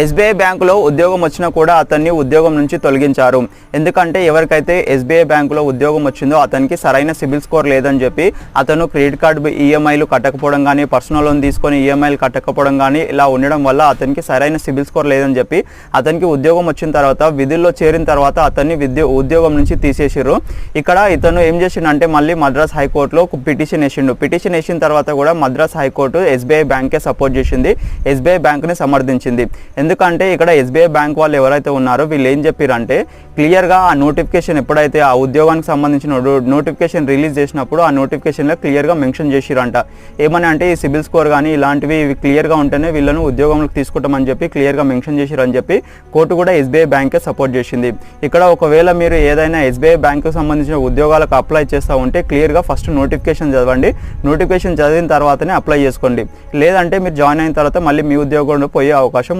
SBI బ్యాంకులో ఉద్యోగం వచ్చినా కూడా అతన్ని ఉద్యోగం నుంచి తొలగించారు. ఎందుకంటే ఎవరికైతే ఎస్బీఐ బ్యాంకులో ఉద్యోగం వచ్చిందో అతనికి సరైన సిబిల్ స్కోర్ లేదని చెప్పి అతను క్రెడిట్ కార్డు ఈఎంఐలు కట్టకపోవడం కానీ పర్సనల్ లోన్ తీసుకొని ఈఎంఐలు కట్టకపోవడం కానీ ఇలా ఉండడం వల్ల అతనికి సరైన సిబిల్ స్కోర్ లేదని చెప్పి అతనికి ఉద్యోగం వచ్చిన తర్వాత విధుల్లో చేరిన తర్వాత అతన్ని విద్య ఉద్యోగం నుంచి తీసేసిర్రు. ఇక్కడ ఇతను ఏం చేసిండంటే మళ్ళీ మద్రాస్ హైకోర్టులో పిటిషన్ వేసిండు. పిటిషన్ వేసిన తర్వాత కూడా మద్రాస్ హైకోర్టు ఎస్బీఐ బ్యాంకే సపోర్ట్ చేసింది. ఎస్బీఐ బ్యాంక్ని సమర్థించింది. ఎందుకంటే ఇక్కడ ఎస్బీఐ బ్యాంక్ వాళ్ళు ఎవరైతే ఉన్నారో వీళ్ళు ఏం చెప్పారంటే క్లియర్గా ఆ నోటిఫికేషన్ ఎప్పుడైతే ఆ ఉద్యోగానికి సంబంధించిన నోటిఫికేషన్ రిలీజ్ చేసినప్పుడు ఆ నోటిఫికేషన్లో క్లియర్గా మెన్షన్ చేసిరంట. ఏమని అంటే ఈ సిబిల్ స్కోర్ కానీ ఇలాంటివి క్లియర్గా ఉంటేనే వీళ్ళను ఉద్యోగంలోకి తీసుకుంటామని చెప్పి క్లియర్గా మెన్షన్ చేసిరని చెప్పి కోర్టు కూడా ఎస్బీఐ బ్యాంకే సపోర్ట్ చేసింది. ఇక్కడ ఒకవేళ మీరు ఏదైనా ఎస్బీఐ బ్యాంకు సంబంధించిన ఉద్యోగాలకు అప్లై చేస్తూ ఉంటే క్లియర్గా ఫస్ట్ నోటిఫికేషన్ చదవండి. నోటిఫికేషన్ చదివిన తర్వాతనే అప్లై చేసుకోండి. లేదంటే మీరు జాయిన్ అయిన తర్వాత మళ్ళీ మీ ఉద్యోగంలో పోయే అవకాశం